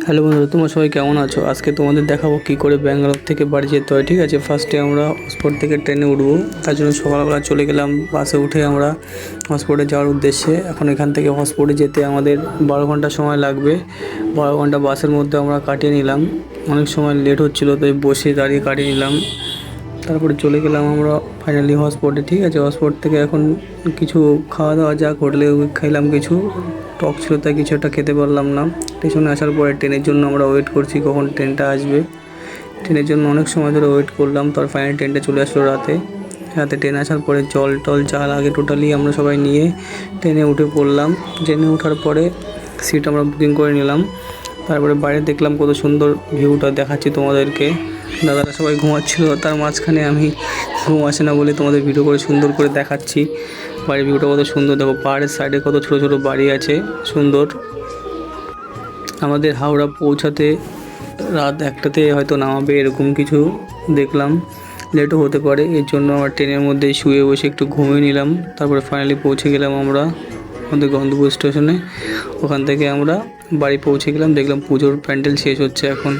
Hello বন্ধুরা, তোমরা সবাই কেমন আছো? আজকে তোমাদের দেখাবো কি করে ব্যাঙ্গালোর থেকে বাড়ি যেতে হয়, ঠিক আছে? ফার্স্টে আমরা হসপোর্ট থেকে ট্রেনে উঠবো। তার জন্য সকালবেলা চলে গেলাম বাসে উঠে আমরা হসপোর্টে যাওয়ার উদ্দেশ্যে। এখন এখান থেকে হসপোর্টে যেতে আমাদের বারো ঘণ্টা সময় লাগবে। বারো ঘণ্টা বাসের মধ্যে আমরা কাটিয়ে নিলাম। অনেক সময় লেট হচ্ছিল, তাই বসে দাঁড়িয়ে কাটিয়ে নিলাম। তারপরে চলে গেলাম আমরা ফাইনালি হসপিটালে ঠিক আছে? হসপিটাল থেকে এখন কিছু খাওয়া দাওয়া যাক হোটেলে খাইলাম কিছু। টক ছিল তাই কিছু একটা খেতে পারলাম না। স্টেশনে আসার পরে ট্রেনের জন্য আমরা ওয়েট করছি কখন ট্রেনটা আসবে। ট্রেনের জন্য অনেক সময় ধরে ওয়েট করলাম, তার ফাইনালি ট্রেনটা চলে আসলো রাতে। রাতে ট্রেন আসার পরে জল টল যা লাগে টোটালি আমরা সবাই নিয়ে ট্রেনে উঠে পড়লাম। ট্রেনে ওঠার পরে সিট আমরা বুকিং করে নিলাম। তারপরে বাইরে দেখলাম কত সুন্দর ভিউটা দেখাচ্ছি তোমাদেরকে। দাদারা সবাই ঘুমাচ্ছিল, তার মাঝখানে আমি ঘুম আসে না বলে তোমাদের ভিডিও করে সুন্দর করে দেখাচ্ছি। বাড়ির ভিউটা কত সুন্দর, দেখো পাহাড়ের সাইডে কত ছোটো ছোটো বাড়ি আছে, সুন্দর। আমাদের হাওড়া পৌঁছাতে রাত একটাতে হয়তো নামাবে এরকম কিছু দেখলাম লেটও হতে পারে। এর জন্য আমরা ট্রেনের মধ্যে শুয়ে বসে একটু ঘুমিয়ে নিলাম, তারপরে ফাইনালি পৌঁছে গেলাম আমরা আমাদের গন্তব্য স্টেশনে ওখান থেকে আমরা বাড়ি পৌঁছে গেলাম দেখলাম পুজোর প্যান্ডেল শেষ হচ্ছে এখন।